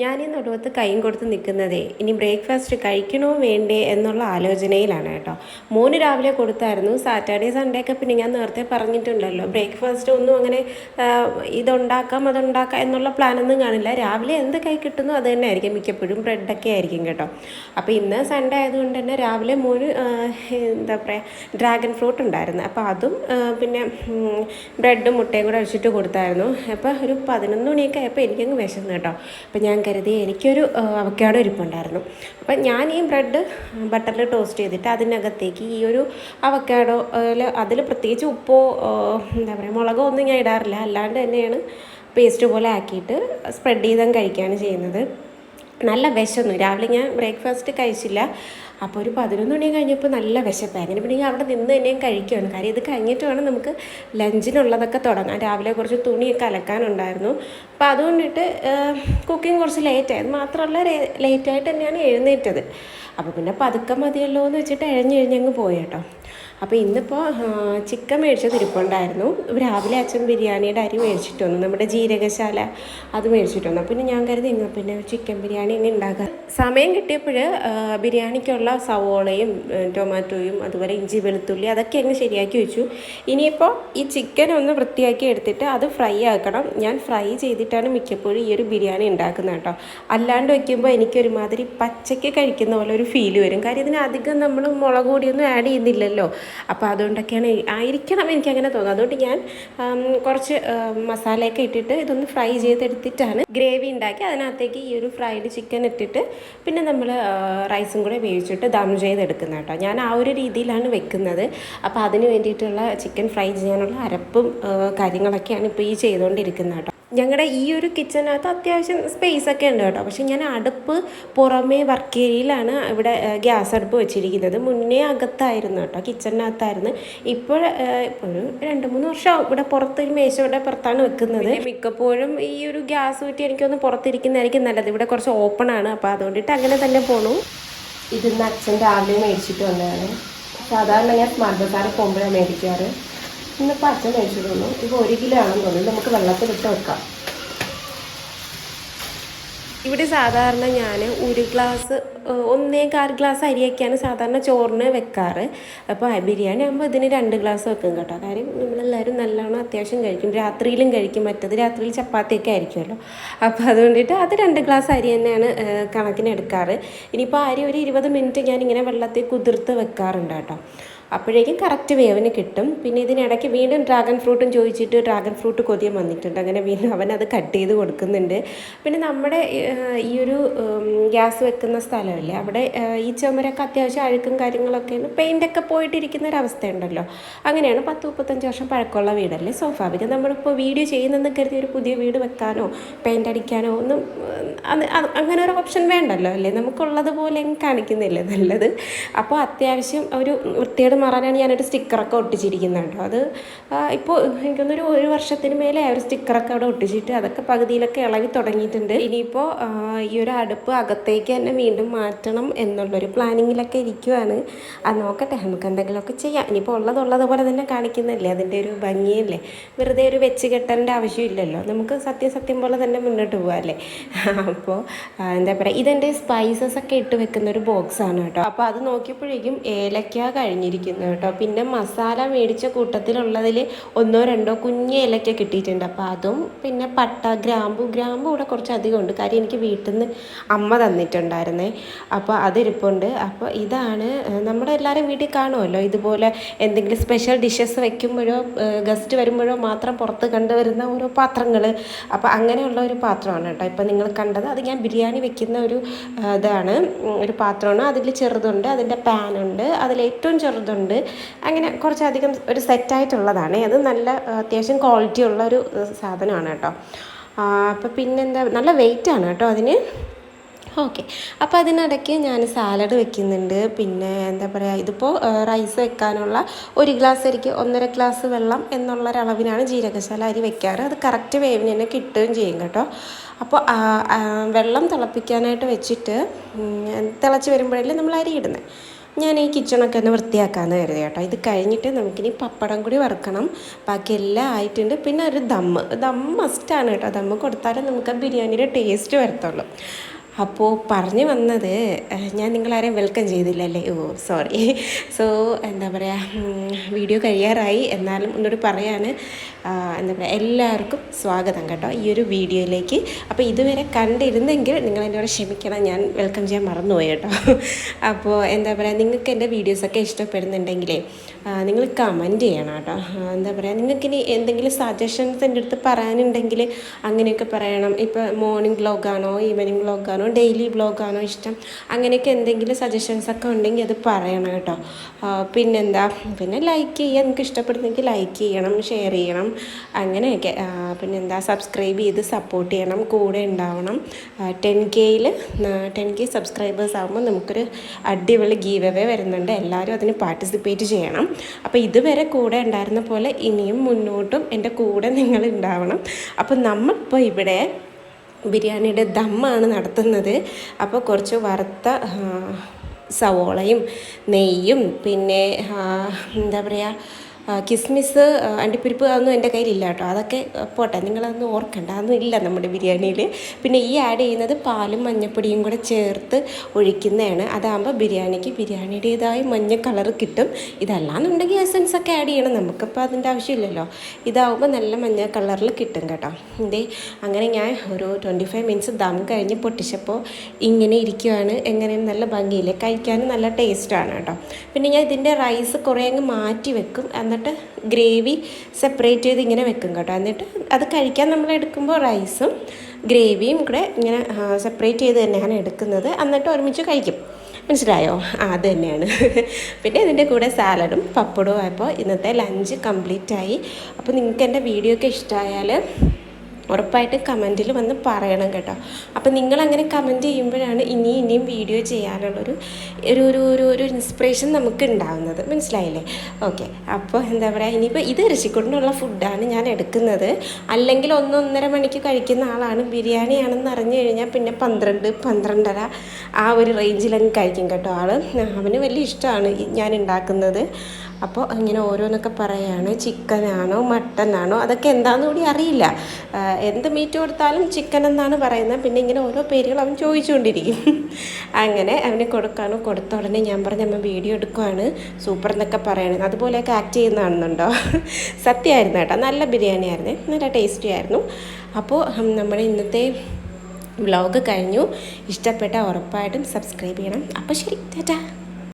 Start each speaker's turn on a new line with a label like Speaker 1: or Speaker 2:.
Speaker 1: ഞാൻ ഈ നടുവത്ത് കൈയും കൊടുത്ത് നിൽക്കുന്നതേ ഇനി ബ്രേക്ക്ഫാസ്റ്റ് കഴിക്കണോ വേണ്ടേ എന്നുള്ള ആലോചനയിലാണ് കേട്ടോ. മോന് രാവിലെ കൊടുത്തായിരുന്നു സാറ്റർഡേ സൺഡേ ഒക്കെ പിന്നെ ഞാൻ നേരത്തെ പറഞ്ഞിട്ടുണ്ടല്ലോ ബ്രേക്ക്ഫാസ്റ്റ് ഒന്നും അങ്ങനെ ഇതുണ്ടാക്കാം അതുണ്ടാക്കാം എന്നുള്ള പ്ലാനൊന്നും കാണില്ല. രാവിലെ എന്ത് കൈ കിട്ടുന്നു അത് തന്നെ ആയിരിക്കും മിക്കപ്പോഴും ബ്രെഡൊക്കെ ആയിരിക്കും കേട്ടോ. അപ്പോൾ ഇന്ന് സൺഡേ ആയതുകൊണ്ട് തന്നെ രാവിലെ മോന് എന്താ പറയുക ഡ്രാഗൺ ഫ്രൂട്ട് ഉണ്ടായിരുന്നു. അപ്പോൾ അതും പിന്നെ ബ്രെഡും മുട്ടയും കൂടെ അടിച്ചിട്ട് കൊടുത്തായിരുന്നു. അപ്പോൾ ഒരു പതിനൊന്ന് മണിയൊക്കെ ആയപ്പോൾ എനിക്കങ്ങ് വിശന്നു കേട്ടോ. അപ്പോൾ ഞാൻ കരുതി എനിക്കൊരു അവക്കാടോ ഇരിപ്പുണ്ടായിരുന്നു. അപ്പം ഞാൻ ഈ ബ്രെഡ് ബട്ടറിൽ ടോസ്റ്റ് ചെയ്തിട്ട് അതിനകത്തേക്ക് ഈ ഒരു അവക്കാടോ അതിൽ പ്രത്യേകിച്ച് ഉപ്പോ എന്താ പറയുക മുളകോ ഒന്നും ഞാൻ ഇടാറില്ല. അല്ലാണ്ട് തന്നെയാണ് പേസ്റ്റ് പോലെ ആക്കിയിട്ട് സ്പ്രെഡ് ചെയ്താൽ കഴിക്കുകയാണ് ചെയ്യുന്നത്. നല്ല വിശന്നു. രാവിലെ ഞാൻ ബ്രേക്ക്ഫാസ്റ്റ് കഴിച്ചില്ല. അപ്പോൾ ഒരു പതിനൊന്ന് മണി കഴിഞ്ഞപ്പോൾ നല്ല വിശപ്പ്. അങ്ങനെ പിന്നെ അവിടെ നിന്ന് തന്നെയും കഴിക്കുകയാണ് കാര്യം ഇത് കഴിഞ്ഞിട്ട് വേണം നമുക്ക് ലഞ്ചിനുള്ളതൊക്കെ തുടങ്ങാം രാവിലെ കുറച്ച് തുണിയൊക്കെ അലക്കാനുണ്ടായിരുന്നു. അപ്പോൾ അതുകൊണ്ടിട്ട് കുക്കിംഗ് കുറച്ച് ലേറ്റായി അത് മാത്രമല്ല ലേറ്റായിട്ട് തന്നെയാണ് എഴുന്നേറ്റത്. അപ്പോൾ പിന്നെ പതുക്കെ മതിയല്ലോ എന്ന് വെച്ചിട്ട് എഴഞ്ഞെഴിഞ്ഞങ്ങ് പോയി കേട്ടോ. അപ്പോൾ ഇന്നിപ്പോൾ ചിക്കൻ മേടിച്ചത് ഇരിപ്പുണ്ടായിരുന്നു. രാവിലെ അച്ഛൻ ബിരിയാണിയുടെ അരി മേടിച്ചിട്ട് വന്നു. നമ്മുടെ ജീരകശാല അത് മേടിച്ചിട്ട് വന്നു. പിന്നെ ഞാൻ കരുതി ഇങ്ങനെ പിന്നെ ചിക്കൻ ബിരിയാണി ഇങ്ങനെ ഉണ്ടാക്കാം. സമയം കിട്ടിയപ്പോൾ ബിരിയാണിക്കുള്ള സവോളയും ടൊമാറ്റോയും അതുപോലെ ഇഞ്ചി വെളുത്തുള്ളി അതൊക്കെ അങ്ങ് ശരിയാക്കി വെച്ചു. ഇനിയിപ്പോൾ ഈ ചിക്കൻ ഒന്ന് വൃത്തിയാക്കി എടുത്തിട്ട് അത് ഫ്രൈ ആക്കണം. ഞാൻ ഫ്രൈ ചെയ്തിട്ടാണ് മിക്കപ്പോഴും ഈ ഒരു ബിരിയാണി ഉണ്ടാക്കുന്നത് കേട്ടോ. അല്ലാണ്ട് വയ്ക്കുമ്പോൾ എനിക്കൊരുമാതിരി പച്ചയ്ക്ക് കഴിക്കുന്ന പോലെ ഒരു ഫീൽ വരും. കാര്യം ഇതിന് അധികം നമ്മൾ മുളക് പൊടിയൊന്നും ആഡ് ചെയ്യുന്നില്ലല്ലോ. അപ്പോൾ അതുകൊണ്ടൊക്കെയാണ് ആയിരിക്കണം എനിക്ക് അങ്ങനെ തോന്നുന്നത്. അതുകൊണ്ട് ഞാൻ കുറച്ച് മസാലയൊക്കെ ഇട്ടിട്ട് ഇതൊന്ന് ഫ്രൈ ചെയ്തെടുത്തിട്ടാണ് ഗ്രേവി ഉണ്ടാക്കി അതിനകത്തേക്ക് ഈ ഒരു ഫ്രൈഡ് ചിക്കൻ ഇട്ടിട്ട് പിന്നെ നമ്മൾ റൈസും കൂടെ വേവിച്ചിട്ട് ദം ചെയ്തെടുക്കുന്ന കേട്ടോ. ഞാൻ ആ ഒരു രീതിയിലാണ് വെക്കുന്നത്. അപ്പോൾ അതിന് വേണ്ടിയിട്ടുള്ള ചിക്കൻ ഫ്രൈ ചെയ്യാനുള്ള അരപ്പും കാര്യങ്ങളൊക്കെയാണ് ഇപ്പോൾ ഈ ചെയ്തുകൊണ്ടിരിക്കുന്നത് കേട്ടോ. ഞങ്ങളുടെ ഈ ഒരു കിച്ചനകത്ത് അത്യാവശ്യം സ്പേസ് ഒക്കെ ഉണ്ട് കേട്ടോ. പക്ഷെ ഞാൻ അടുപ്പ് പുറമേ വർക്ക് ഏരിയയിലാണ് ഇവിടെ ഗ്യാസ് അടുപ്പ് വെച്ചിരിക്കുന്നത്. മുന്നേ അകത്തായിരുന്നു കേട്ടോ കിച്ചണിനകത്തായിരുന്നു ഇപ്പോൾ ഇപ്പോൾ ഒരു രണ്ട് മൂന്ന് വർഷം ഇവിടെ പുറത്ത് ഒരു മേശ ഇവിടെ പുറത്താണ് വെക്കുന്നത്. മിക്കപ്പോഴും ഈ ഒരു ഗ്യാസ് കുറ്റി എനിക്കൊന്ന് പുറത്തിരിക്കുന്നതായിരിക്കും നല്ലത്. ഇവിടെ കുറച്ച് ഓപ്പൺ ആണ്. അപ്പോൾ അതുകൊണ്ടിട്ട് അങ്ങനെ തന്നെ പോണു. ഇതിന്ന് അച്ഛൻ രാവിലെ മേടിച്ചിട്ട് വന്നതാണ്. സാധാരണ ഞാൻ സ്മാർട്ട് ബസാറിൽ പോകുമ്പോഴാണ് മേടിക്കാറ്. ഇന്നിപ്പോൾ അച്ഛൻ കഴിച്ചിട്ടുള്ളൂ ഇപ്പോൾ ഒരു കിലോ ആണെന്ന് തോന്നുന്നു. നമുക്ക് വെള്ളത്തിലിട്ട് വെക്കാം. ഇവിടെ സാധാരണ ഞാൻ ഒരു ഗ്ലാസ് ഒന്നേകാൽ ഒന്നേ കാൽ ഗ്ലാസ് അരിയൊക്കെയാണ് സാധാരണ ചോറിന് വെക്കാറ്. അപ്പോൾ ബിരിയാണി ആകുമ്പോൾ ഇതിന് രണ്ട് ഗ്ലാസ് വെക്കും കേട്ടോ. കാര്യം നമ്മളെല്ലാവരും നല്ലോണം അത്യാവശ്യം കഴിക്കും. രാത്രിയിലും കഴിക്കും മറ്റത്. രാത്രിയിൽ ചപ്പാത്തിയൊക്കെ ആയിരിക്കുമല്ലോ. അപ്പോൾ അതുകൊണ്ടിട്ട് അത് രണ്ട് ഗ്ലാസ് അരി തന്നെയാണ് കണക്കിന് എടുക്കാറ്. ഇനിയിപ്പോൾ അരി ഒരു ഇരുപത് മിനിറ്റ് ഞാനിങ്ങനെ വെള്ളത്തിൽ കുതിർത്ത് വെക്കാറുണ്ട് കേട്ടോ. അപ്പോഴേക്കും കറക്റ്റ് വേവിന് കിട്ടും. പിന്നെ ഇതിനിടയ്ക്ക് വീണ്ടും ഡ്രാഗൺ ഫ്രൂട്ടും ചോദിച്ചിട്ട് ഡ്രാഗൺ ഫ്രൂട്ട് കൊതിയം വന്നിട്ടുണ്ട്. അങ്ങനെ വീണ്ടും അവൻ അത് കട്ട് ചെയ്ത് കൊടുക്കുന്നുണ്ട്. പിന്നെ നമ്മുടെ ഈ ഒരു ഗ്യാസ് വെക്കുന്ന സ്ഥലമല്ലേ അവിടെ ഈ ചുമരൊക്കെ അത്യാവശ്യം അഴുക്കും കാര്യങ്ങളൊക്കെയാണ്. പെയിന്റൊക്കെ പോയിട്ടിരിക്കുന്ന ഒരവസ്ഥയുണ്ടല്ലോ അങ്ങനെയാണ് പത്ത് മുപ്പത്തഞ്ച് വർഷം പഴക്കമുള്ള വീടല്ലേ? സ്വാഭാവികം നമ്മളിപ്പോൾ വീഡിയോ ചെയ്യുന്നെന്ന് കരുതി ഒരു പുതിയ വീട് വെക്കാനോ പെയിന്റ് അടിക്കാനോ ഒന്നും അങ്ങനെ ഒരു ഓപ്ഷൻ വേണ്ടല്ലോ അല്ലേ? നമുക്കുള്ളതുപോലെ അങ്ങ് കാണിക്കുന്നില്ലേ? നല്ലത്. അപ്പോൾ അത്യാവശ്യം ഒരു വൃത്തിയോട് മാറാനാണ് ഞാനൊരു സ്റ്റിക്കറൊക്കെ ഒട്ടിച്ചിരിക്കുന്നത് കേട്ടോ. അത് ഇപ്പോൾ എനിക്കൊന്നൊരു ഒരു വർഷത്തിന് മേലെ ഒരു സ്റ്റിക്കറൊക്കെ അവിടെ ഒട്ടിച്ചിട്ട് അതൊക്കെ പകുതിയിലൊക്കെ ഇളകി തുടങ്ങിയിട്ടുണ്ട്. ഇനിയിപ്പോൾ ഈ ഒരു അടുപ്പ് അകത്തേക്ക് തന്നെ വീണ്ടും മാറ്റണം എന്നുള്ളൊരു പ്ലാനിങ്ങിലൊക്കെ ഇരിക്കുവാണ്. അത് നോക്കട്ടെ നമുക്ക് എന്തെങ്കിലുമൊക്കെ ചെയ്യാം. ഇനിയിപ്പോൾ ഉള്ളതുള്ളത് പോലെ തന്നെ കാണിക്കുന്നില്ലേ അതിന്റെ ഒരു ഭംഗിയല്ലേ? വെറുതെ ഒരു വെച്ച് കെട്ടേണ്ട ആവശ്യമില്ലല്ലോ? നമുക്ക് സത്യം സത്യം പോലെ തന്നെ മുന്നോട്ട് പോകാമല്ലേ അപ്പോൾ എന്താ പറയുക ഇതെന്റെ സ്പൈസസ് ഒക്കെ ഇട്ട് വെക്കുന്ന ഒരു ബോക്സാണ് കേട്ടോ. അപ്പോൾ അത് നോക്കിയപ്പോഴേക്കും ഏലക്ക കഴിഞ്ഞിരിക്കുന്നു കേട്ടോ. പിന്നെ മസാല മേടിച്ച കൂട്ടത്തിലുള്ളതിൽ ഒന്നോ രണ്ടോ കുഞ്ഞ് ഇലയ്ക്ക് കിട്ടിയിട്ടുണ്ട്. അപ്പോൾ അതും പിന്നെ പട്ട ഗ്രാമ്പു ഗ്രാമ്പു ഇവിടെ കുറച്ച് അധികം ഉണ്ട്. കാര്യം എനിക്ക് വീട്ടിൽ നിന്ന് അമ്മ തന്നിട്ടുണ്ടായിരുന്നേ. അപ്പോൾ അതിരിപ്പുണ്ട്. അപ്പോൾ ഇതാണ് നമ്മുടെ എല്ലാവരും വീട്ടിൽ കാണുമല്ലോ? ഇതുപോലെ എന്തെങ്കിലും സ്പെഷ്യൽ ഡിഷസ് വെക്കുമ്പോഴോ ഗസ്റ്റ് വരുമ്പോഴോ മാത്രം പുറത്ത് കണ്ടുവരുന്ന ഓരോ പാത്രങ്ങൾ അപ്പോൾ അങ്ങനെയുള്ള ഒരു പാത്രമാണ് കേട്ടോ. ഇപ്പോൾ നിങ്ങൾ കണ്ടത്. അത് ഞാൻ ബിരിയാണി വെക്കുന്ന ഒരു ഇതാണ് ഒരു പാത്രമാണ്. അതിൽ ചെറുതുണ്ട് അതിന്റെ പാനുണ്ട് അതിൽ ഏറ്റവും ചെറുതുണ്ട് അങ്ങനെ കുറച്ചധികം ഒരു സെറ്റായിട്ടുള്ളതാണ്. അത് നല്ല അത്യാവശ്യം ക്വാളിറ്റി ഉള്ള ഒരു സാധനമാണ് കേട്ടോ. അപ്പോൾ പിന്നെന്താ നല്ല വെയിറ്റ് ആണ് കേട്ടോ അതിന്. ഓക്കെ അപ്പോൾ അതിനിടയ്ക്ക് ഞാൻ സാലഡ് വെക്കുന്നുണ്ട്. പിന്നെ എന്താ പറയുക ഇതിപ്പോൾ റൈസ് വെക്കാനുള്ള ഒരു ഗ്ലാസ് അരിക്ക് ഒന്നര ഗ്ലാസ് വെള്ളം എന്നുള്ള ഒരളവിനാണ് ജീരകശാല അരി വെക്കാറ്. അത് കറക്റ്റ് വേവിന് തന്നെ കിട്ടുകയും ചെയ്യും കേട്ടോ. അപ്പോൾ വെള്ളം തിളപ്പിക്കാനായിട്ട് വെച്ചിട്ട് തിളച്ച് വരുമ്പോഴല്ലേ നമ്മൾ അരി ഇടുന്നത് ഞാൻ ഈ കിച്ചണൊക്കെ ഒന്ന് വൃത്തിയാക്കാമെന്ന് കരുതി കേട്ടോ. ഇത് കഴിഞ്ഞിട്ട് നമുക്കിനി പപ്പടം കൂടി വറുക്കണം. ബാക്കി എല്ലാം ആയിട്ടുണ്ട്. പിന്നെ ഒരു ദമ്മ് ദം മസ്റ്റാണ് കേട്ടോ. ദമ്മ് കൊടുത്താലേ നമുക്ക് ആ ബിരിയാണിയുടെ ടേസ്റ്റ് വരത്തുള്ളൂ. അപ്പോൾ പറഞ്ഞു വന്നത് ഞാൻ നിങ്ങളാരെയും വെൽക്കം ചെയ്തില്ലല്ലേ? ഓ സോറി സോ എന്താ പറയുക വീഡിയോ കഴിയാറായി. എന്നാലും ഒന്നുകൂടി പറയാൻ എന്താ പറയുക എല്ലാവർക്കും സ്വാഗതം കേട്ടോ ഈ ഒരു വീഡിയോയിലേക്ക്. അപ്പോൾ ഇതുവരെ കണ്ടിരുന്നെങ്കിൽ നിങ്ങൾ എന്നോട് ക്ഷമിക്കണം ഞാൻ വെൽക്കം ചെയ്യാൻ മറന്നുപോയി കേട്ടോ. അപ്പോൾ എന്താ പറയുക നിങ്ങൾക്ക് എന്റെ വീഡിയോസൊക്കെ ഇഷ്ടപ്പെടുന്നുണ്ടെങ്കിലേ നിങ്ങൾ കമന്റ് ചെയ്യണം കേട്ടോ. എന്താ പറയുക നിങ്ങൾക്കിനി എന്തെങ്കിലും സജഷൻസ് എന്റെ അടുത്ത് പറയാനുണ്ടെങ്കിൽ അങ്ങനെയൊക്കെ പറയണം. ഇപ്പോൾ മോർണിംഗ് വ്ളോഗാണോ ഈവനിങ് വ്ളോഗാണോ ഡെയിലി വ്ളോഗാണോ ഇഷ്ടം? അങ്ങനെയൊക്കെ എന്തെങ്കിലും സജഷൻസ് ഒക്കെ ഉണ്ടെങ്കിൽ അത് പറയണം കേട്ടോ. പിന്നെന്താ? പിന്നെ ലൈക്ക് ചെയ്യുക. നിങ്ങൾക്ക് ഇഷ്ടപ്പെടുന്നെങ്കിൽ ലൈക്ക് ചെയ്യണം ഷെയർ ചെയ്യണം അങ്ങനെയൊക്കെ. പിന്നെന്താ? സബ്സ്ക്രൈബ് ചെയ്ത് സപ്പോർട്ട് ചെയ്യണം കൂടെ ഉണ്ടാവണം. ടെൻ കെയിൽ ടെൻ കെ സബ്സ്ക്രൈബേഴ്സ് ആകുമ്പോൾ നമുക്കൊരു അടിപൊളി ഗീവ് അവേ വരുന്നുണ്ട്. എല്ലാവരും അതിന് പാർട്ടിസിപ്പേറ്റ് ചെയ്യണം. അപ്പോൾ ഇതുവരെ കൂടെ ഉണ്ടായിരുന്ന പോലെ ഇനിയും മുന്നോട്ടും എന്റെ കൂടെ നിങ്ങൾ ഉണ്ടാവണം. അപ്പോൾ നമ്മളിപ്പോൾ ഇവിടെ ബിരിയാണിയുടെ ദമ്മാണ് നടത്തുന്നത്. അപ്പോൾ കുറച്ച് വറുത്ത സവോളയും നെയ്യും പിന്നെ എന്താ പറയുക കിസ്മിസ് അണ്ടിപ്പരിപ്പ് അതൊന്നും എന്റെ കയ്യിലില്ല കേട്ടോ. അതൊക്കെ പോട്ടെ നിങ്ങളതൊന്നും ഓർക്കണ്ട. അതൊന്നും ഇല്ല നമ്മുടെ ബിരിയാണിയിൽ. പിന്നെ ഈ ആഡ് ചെയ്യുന്നത് പാലും മഞ്ഞപ്പൊടിയും കൂടെ ചേർത്ത് ഒഴിക്കുന്നതാണ്. അതാകുമ്പോൾ ബിരിയാണിക്ക് ബിരിയാണിയുടേതായ മഞ്ഞ കളർ കിട്ടും. ഇതല്ലാന്നുണ്ടെങ്കിൽ എസൻസ് ഒക്കെ ആഡ് ചെയ്യണം. നമുക്കിപ്പോൾ അതിന്റെ ആവശ്യമില്ലല്ലോ. ഇതാവുമ്പോൾ നല്ല മഞ്ഞ കളറിൽ കിട്ടും കേട്ടോ. ഇതേ അങ്ങനെ ഞാൻ ഒരു ട്വന്റി ഫൈവ് മിനിറ്റ്സ് ദം കഴിഞ്ഞ് പൊട്ടിച്ചപ്പോൾ ഇങ്ങനെ ഇരിക്കുവാണ്. എങ്ങനെ നല്ല ഭംഗിയില്ലേ? കഴിക്കാനും നല്ല ടേസ്റ്റാണ് കേട്ടോ. പിന്നെ ഞാൻ ഇതിന്റെ റൈസ് കുറേ അങ്ങ് മാറ്റി വെക്കും. എന്നിട്ട് ഗ്രേവി സെപ്പറേറ്റ് ചെയ്ത് ഇങ്ങനെ വെക്കും കേട്ടോ. എന്നിട്ട് അത് കഴിക്കാൻ നമ്മൾ എടുക്കുമ്പോൾ റൈസും ഗ്രേവിയും കൂടെ ഇങ്ങനെ സെപ്പറേറ്റ് ചെയ്ത് തന്നെയാണ് എടുക്കുന്നത്. എന്നിട്ട് ഒരുമിച്ച് കഴിക്കും. മനസ്സിലായോ? ആ അത് തന്നെയാണ്. പിന്നെ ഇതിന്റെ കൂടെ സാലഡും പപ്പടവും ആയപ്പോൾ ഇന്നത്തെ ലഞ്ച് കംപ്ലീറ്റ് ആയി അപ്പോൾ നിങ്ങൾക്ക് എന്റെ വീഡിയോ ഒക്കെ ഇഷ്ടമായാൽ ഉറപ്പായിട്ടും കമന്റിൽ വന്ന് പറയണം കേട്ടോ. അപ്പം നിങ്ങളങ്ങനെ കമന്റ് ചെയ്യുമ്പോഴാണ് ഇനി ഇനിയും വീഡിയോ ചെയ്യാനുള്ളൊരു ഒരു ഒരു ഒരു ഒരു ഇൻസ്പിറേഷൻ നമുക്ക് ഉണ്ടാകുന്നത് മനസ്സിലായില്ലേ? ഓക്കെ അപ്പോൾ എന്താ പറയുക ഇനിയിപ്പോൾ ഇത് ഇറച്ചിക്കൊണ്ടുള്ള ഫുഡാണ് ഞാൻ എടുക്കുന്നത്. അല്ലെങ്കിൽ ഒന്നൊന്നര മണിക്ക് കഴിക്കുന്ന ആളാണ്. ബിരിയാണിയാണെന്ന് അറിഞ്ഞു കഴിഞ്ഞാൽ പിന്നെ പന്ത്രണ്ട് പന്ത്രണ്ടര ആ ഒരു റേഞ്ചിലങ്ങ് കഴിക്കും കേട്ടോ ആൾ അവന് വലിയ ഇഷ്ടമാണ് ഞാൻ ഉണ്ടാക്കുന്നത്. അപ്പോൾ ഇങ്ങനെ ഓരോന്നൊക്കെ പറയാണ്. ചിക്കനാണോ മട്ടനാണോ അതൊക്കെ എന്താണെന്ന് കൂടി അറിയില്ല. എന്ത് മീറ്റ് കൊടുത്താലും ചിക്കൻ എന്നാണ് പറയുന്നത്. പിന്നെ ഇങ്ങനെ ഓരോ പേരുകൾ അവൻ ചോദിച്ചുകൊണ്ടിരിക്കും. അങ്ങനെ അവന് കൊടുക്കാനോ കൊടുത്ത ഉടനെ ഞാൻ പറഞ്ഞ അമ്മ വീഡിയോ എടുക്കുവാണ്. സൂപ്പർ എന്നൊക്കെ പറയണത് അതുപോലെയൊക്കെ ആക്ട് ചെയ്യുന്നതാണെന്നുണ്ടോ സത്യമായിരുന്നു കേട്ടോ. നല്ല ബിരിയാണി ആയിരുന്നു. നല്ല ടേസ്റ്റി ആയിരുന്നു. അപ്പോൾ നമ്മുടെ ഇന്നത്തെ വ്ളോഗ് കഴിഞ്ഞു. ഇഷ്ടപ്പെട്ട ഉറപ്പായിട്ടും സബ്സ്ക്രൈബ് ചെയ്യണം. അപ്പോൾ ശരി. ടാറ്റാ.